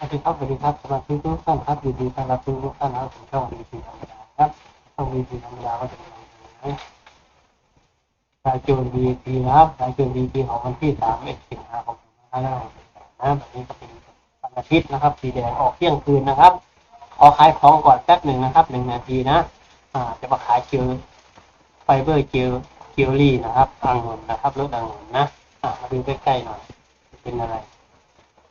สวัสดีครับสวัสดีครับสมาชิกทุกท่านครับยินดีต้อนรับทุกท่านนะครับถึงช่องวีพีธรรมดาครับช่องวีพีธรรมดาก็จะเป็นรายจูนวีพีนะครับรายจูนวีพีของวันที่สามเอ็ดสิงหาคมนะครับนะแบบนี้ก็เป็นวันอาทิตย์นะครับ สีแดงออกเที่ยงคืนนะครับขอขายของก่อนแป๊บหนึ่งนะครับหนึ่งนาทีนะอ่าจะมาขายเจลไฟเบอร์เจลเจลลี่นะครับอ่างุ่นนะครับรสอ่างุ่นนะอ่ามาดูใกล้ๆหน่อยเป็นอะไร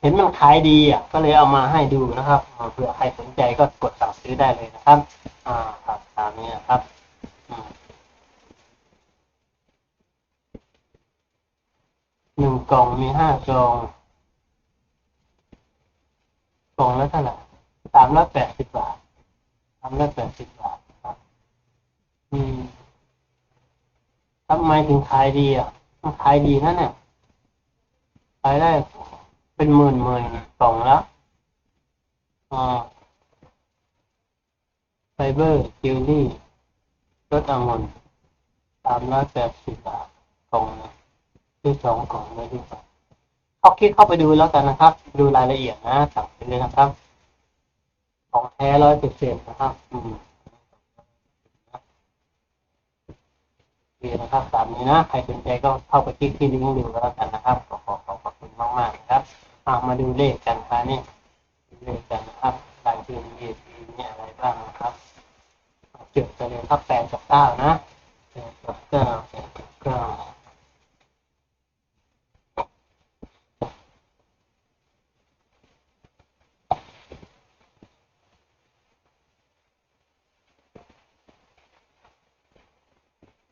เห็นมันขายดีอะก็เลยเอามาให้ดูนะครับเผื่อใครสนใจก็กดสั่งซื้อได้เลยนะครับ อ่าครับตามนี้นะครับหนึ่งกล่องมีห้ากล่องกล่องละเท่าไหร่สามร้อยแปดสิบบาทสามร้อยแปดสิบบาทครับอืมทำไมถึงขายดีอะมันขายดีนะเนี่ยขายได้ เป็นหมื่นหมื่นกล่องละอ่าไฟเบอร์จิวลี่รสองุ่นสามร้อยแปดสิบบาทกล่องนะซื้อสองกล่องเลยดีกว่าเอาคลิกเข้าไปดูแล้วกันนะครับ ดูรายละเอียดนะสั่งไปเลยนะครับ ของแท้ร้อยเปอร์เซ็นต์นะครับอืมโอเคนะครับตามนี้นะ ใครสนใจก็เข้าไปคลิกที่ลิงก์ดูแล้วกัน ดูเลขกันครับนี่ดูเลขกันนะครับรายชื่อมีมีอะไรบ้างนะครับเจอกันเลยครับแปดกับเก้านะแปดกับเก้าแปดกับเก้า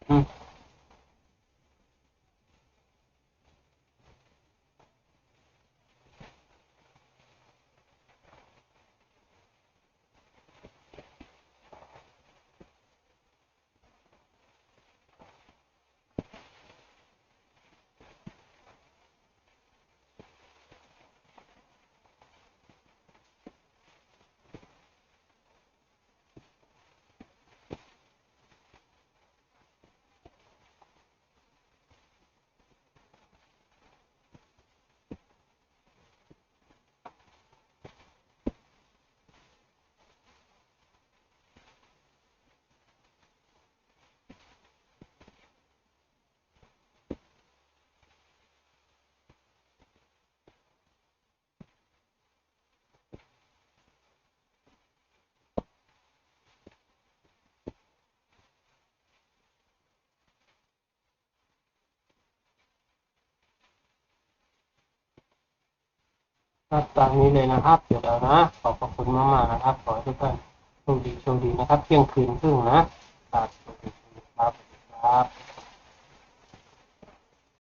อืม ครับตามนี้เลยนะครับเดี๋ยวแล้วนะ ขอบพระคุณมากๆนะครับ ขอให้ทุกท่านโชคดีโชคดีนะครับ เที่ยงคืนครึ่งนะครับสวัสดี